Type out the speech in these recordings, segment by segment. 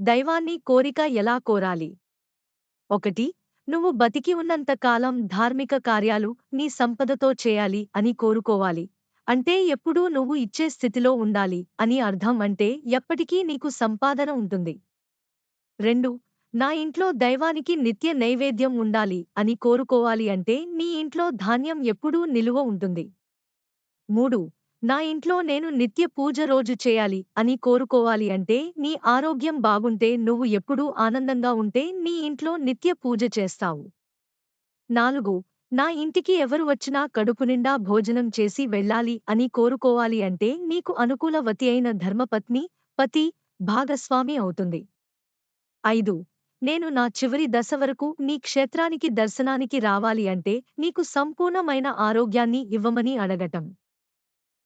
దైవాన్ని కోరిక ఎలా కోరాలి? ఒకటి నువ్వు బతికి ఉన్నంత కాలం ధార్మిక కార్యాలు నీ సంపదతో చేయాలి అని కోరుకోవాలి. అంటే ఎప్పుడూ నువ్వు ఇచ్చే స్థితిలో ఉండాలి అని అర్థం అంటే ఎప్పటికీ నీకు సంపాదన ఉంటుంది. రెండు నా ఇంట్లో దైవానికి నిత్య నైవేద్యం ఉండాలి అని కోరుకోవాలి అంటే నీ ఇంట్లో ధాన్యం ఎప్పుడూ నిలువ ఉంటుంది. మూడు నా ఇంట్లో నేను నిత్య పూజ రోజు చేయాలి అని కోరుకోవాలి అంటే నీ ఆరోగ్యం బాగుంటే నువ్వు ఎప్పుడూ ఆనందంగా ఉంటే నీ ఇంట్లో నిత్య పూజ చేస్తావు. నాలుగు నా ఇంటికి ఎవరు వచ్చినా కడుపు నిండా భోజనం చేసి వెళ్ళాలి అని కోరుకోవాలి అంటే నీకు అనుకూలవతి అయిన ధర్మపత్ని పతి భాగస్వామి అవుతుంది. ఐదు నేను నా చివరి దశ వరకు నీ క్షేత్రానికి దర్శనానికి రావాలి అంటే నీకు సంపూర్ణమైన ఆరోగ్యాన్ని ఇవ్వమని అడగటం.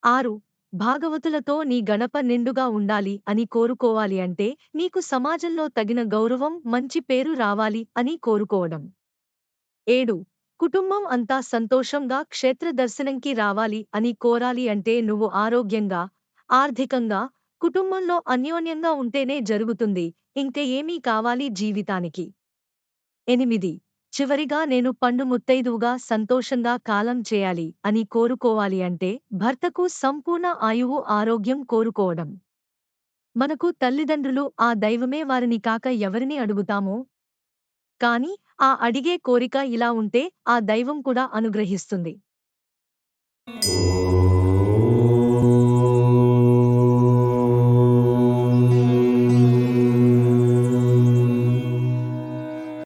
ఆరు భాగవతులతో నీ గణప నిండుగా ఉండాలి అని కోరుకోవాలి అంటే నీకు సమాజంలో తగిన గౌరవం మంచి పేరు రావాలి అని కోరుకోవడం. ఏడు కుటుంబం అంతా సంతోషంగా క్షేత్ర దర్శనంకి రావాలి అని కోరాలి అంటే నువ్వు ఆరోగ్యంగా ఆర్థికంగా కుటుంబంలో అన్యోన్యంగా ఉంటేనే జరుగుతుంది ఇంక ఏమీ కావాలి జీవితానికి. ఎనిమిది చివరిగా నేను పండు ముత్తైదువుగా సంతోషంగా కాలం చేయాలి అని కోరుకోవాలి అంటే భర్తకు సంపూర్ణ ఆయువు ఆరోగ్యం కోరుకోవడం. మనకు తల్లిదండ్రులు ఆ దైవమే వారిని కాక ఎవరిని అడుగుతామో? కాని ఆ అడిగే కోరిక ఇలా ఉంటే ఆ దైవం కూడా అనుగ్రహిస్తుంది.